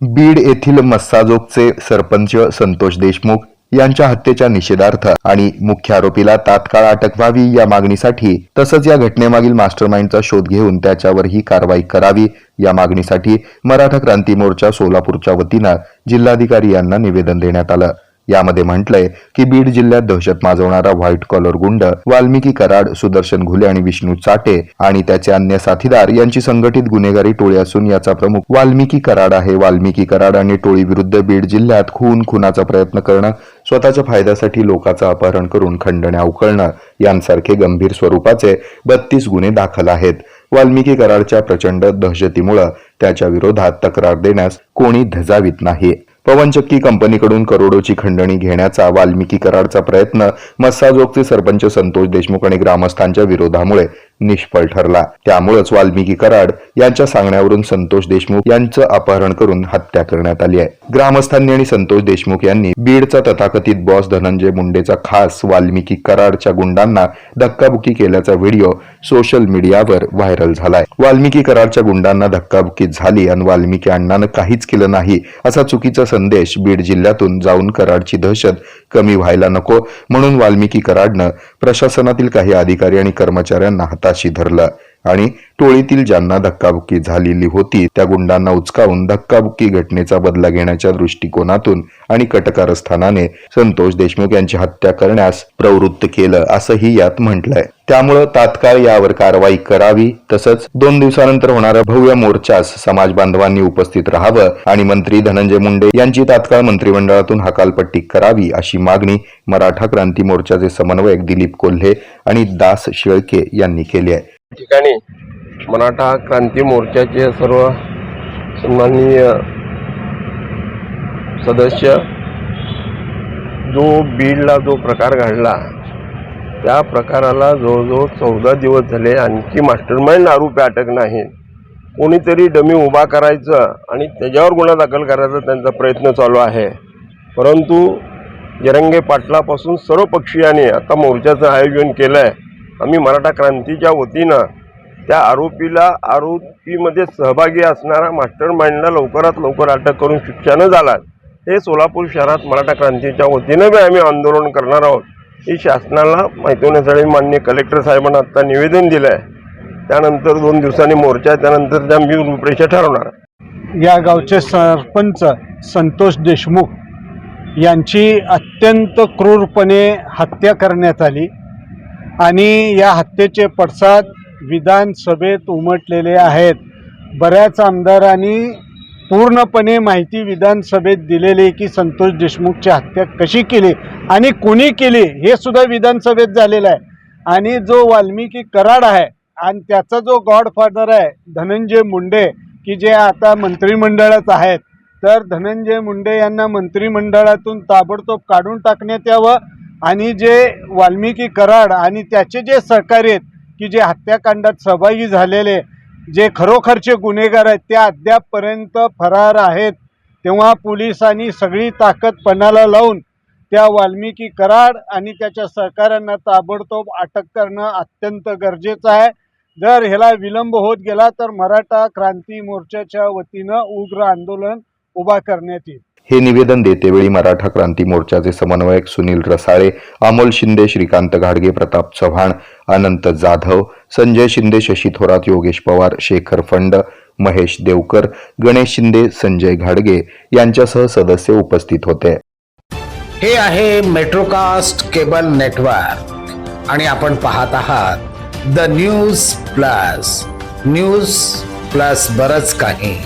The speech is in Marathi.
बीड येथील मस्साजोगचे सरपंच संतोष देशमुख यांच्या हत्येच्या निषेधार्थ आणि मुख्य आरोपीला तात्काळ अटक व्हावी या मागणीसाठी तसंच या घटनेमागील मास्टरमाइंडचा शोध घेऊन त्याच्यावर ही कारवाई करावी या मागणीसाठी मराठा क्रांती मोर्चा सोलापूरच्या वतीनं जिल्हाधिकारी यांना निवेदन देण्यात आलं. यामध्ये म्हटलंय की बीड जिल्ह्यात दहशत माजवणारा व्हाईट कॉलर गुंड वाल्मिकी कराड सुदर्शन घुले आणि विष्णू चाटे आणि त्याचे अन्य साथीदार यांची संघटित गुन्हेगारी टोळी असून याचा प्रमुख वाल्मिकी कराड आहे. वाल्मिकी कराड आणि टोळी विरुद्ध बीड जिल्ह्यात खून खुनाचा प्रयत्न करणं स्वतःच्या फायद्यासाठी लोकांचं अपहरण करून खंडण्या उकळणं यांसारखे गंभीर स्वरूपाचे बत्तीस गुन्हे दाखल आहेत. वाल्मिकी कराडच्या प्रचंड दहशतीमुळं त्याच्या विरोधात तक्रार देण्यास कोणी धजावीत नाही. पवनचक्की कंपनीकडून करोडोची खंडणी घेण्याचा वाल्मिकी कराडचा प्रयत्न मस्साजोगचे सरपंच संतोष देशमुख आणि ग्रामस्थांच्या विरोधामुळे निष्फळ ठरला. त्यामुळेच वाल्मिकी कराड यांच्या सांगण्यावरून संतोष देशमुख यांचं अपहरण करून हत्या करण्यात आली आहे. ग्रामस्थांनी आणि संतोष देशमुख यांनी बीडचा तथाकथित बॉस धनंजय मुंडेचा खास वाल्मिकी कराडच्या गुंडांना धक्काबुक्की केल्याचा व्हिडिओ सोशल मीडियावर व्हायरल झालाय. वाल्मिकी कराडच्या गुंडांना धक्काबुक्की झाली आणि वाल्मिकी अण्णानं काहीच केलं नाही असा चुकीचा संदेश बीड जिल्ह्यातून जाऊन कराडची दहशत कमी व्हायला नको म्हणून वाल्मिकी कराडनं प्रशासनातील काही अधिकारी आणि कर्मचाऱ्यांना हाताशी धरलं. आणि टोळीतील ज्यांना धक्काबुक्की झालेली होती त्या गुंडांना उचकावून धक्काबुक्की घटनेचा बदला घेण्याच्या दृष्टिकोनातून आणि कटकारस्थानाने संतोष देशमुख यांची हत्या करण्यास प्रवृत्त केलं असंही यात म्हटलंय. त्यामुळं तात्काळ यावर कारवाई करावी तसंच दोन दिवसानंतर होणाऱ्या भव्य मोर्चास समाज बांधवांनी उपस्थित राहावं आणि मंत्री धनंजय मुंडे यांची तात्काळ मंत्रिमंडळातून हकालपट्टी करावी अशी मागणी मराठा क्रांती मोर्चाचे समन्वयक दिलीप कोल्हे आणि दास शेळके यांनी केली आहे. ठिकाणी मराठा क्रांती मोर्चाचे सर्व सन्माननीय सदस्य जो बीडला जो प्रकार घडला त्या प्रकाराला जवळजवळ चौदा दिवस झाले. आणखी मास्टरमाइंड आरोपी अटक नाही. कोणीतरी डमी उभा करायचं आणि त्याच्यावर गुन्हा दाखल करायचा त्यांचा प्रयत्न चालू आहे. परंतु जरंगे पाटलापासून सर्व पक्षीयांनी आता मोर्चाचं आयोजन केलं आहे आम्ही मराठा क्रांतीच्या वतीनं त्या आरोपीला आरोपीमध्ये सहभागी असणारा मास्टर माइंडला लवकरात लवकर अटक करून शिक्षानं झाला हे सोलापूर शहरात मराठा क्रांतीच्या वतीनं बी आम्ही आंदोलन करणार आहोत. ही शासनाला माहिती होण्यासाठी माननीय कलेक्टर साहेबांना आत्ता निवेदन दिलं आहे त्यानंतर दोन दिवसांनी मोर्चा आहे, त्यानंतर त्या मी रूपरेषा ठरवणार. या गावचे सरपंच संतोष देशमुख यांची अत्यंत क्रूरपणे हत्या करण्यात आली. आणि या हत्येचे पडसाद विधानसभेत उमटलेले आहेत. बऱ्याच आमदारांनी पूर्णपणे माहिती विधानसभेत दिलेली की संतोष देशमुखची हत्या कशी केली आणि कोणी केली हे सुद्धा विधानसभेत झालेलं आहे. आणि जो वाल्मिकी कराड आहे आणि त्याचा जो गॉडफादर आहे धनंजय मुंडे की जे आता मंत्रिमंडळात आहेत तर धनंजय मुंडे यांना मंत्रिमंडळातून ताबडतोब काढून टाकण्यात यावं आणि जे वाल्मिकी कराड आणि त्याचे जे सहकारी आहेत की जे हत्याकांडात सहभागी झालेले जे खरोखरचे गुन्हेगार आहेत ते अद्यापपर्यंत फरार आहेत. तेव्हा पोलिसांनी सगळी ताकद पणाला लावून त्या वाल्मिकी कराड आणि त्याच्या सहकाऱ्यांना ताबडतोब अटक करणं अत्यंत गरजेचं आहे. जर ह्याला विलंब होत गेला तर मराठा क्रांती मोर्चाच्या वतीनं उग्र आंदोलन उभा करण्यात येईल. हे निवेदन देतेवेळी मराठा क्रांती मोर्चाचे समन्वयक सुनील रसाळे अमोल शिंदे श्रीकांत घाडगे प्रताप चव्हाण अनंत जाधव संजय शिंदे शशी थोरात योगेश पवार शेखर फंड महेश देवकर गणेश शिंदे संजय घाडगे यांच्यासह सदस्य उपस्थित होते. हे आहे मेट्रोकास्ट केबल नेटवर्क आणि आपण पाहत आहात the news plus. News plus बरच काही.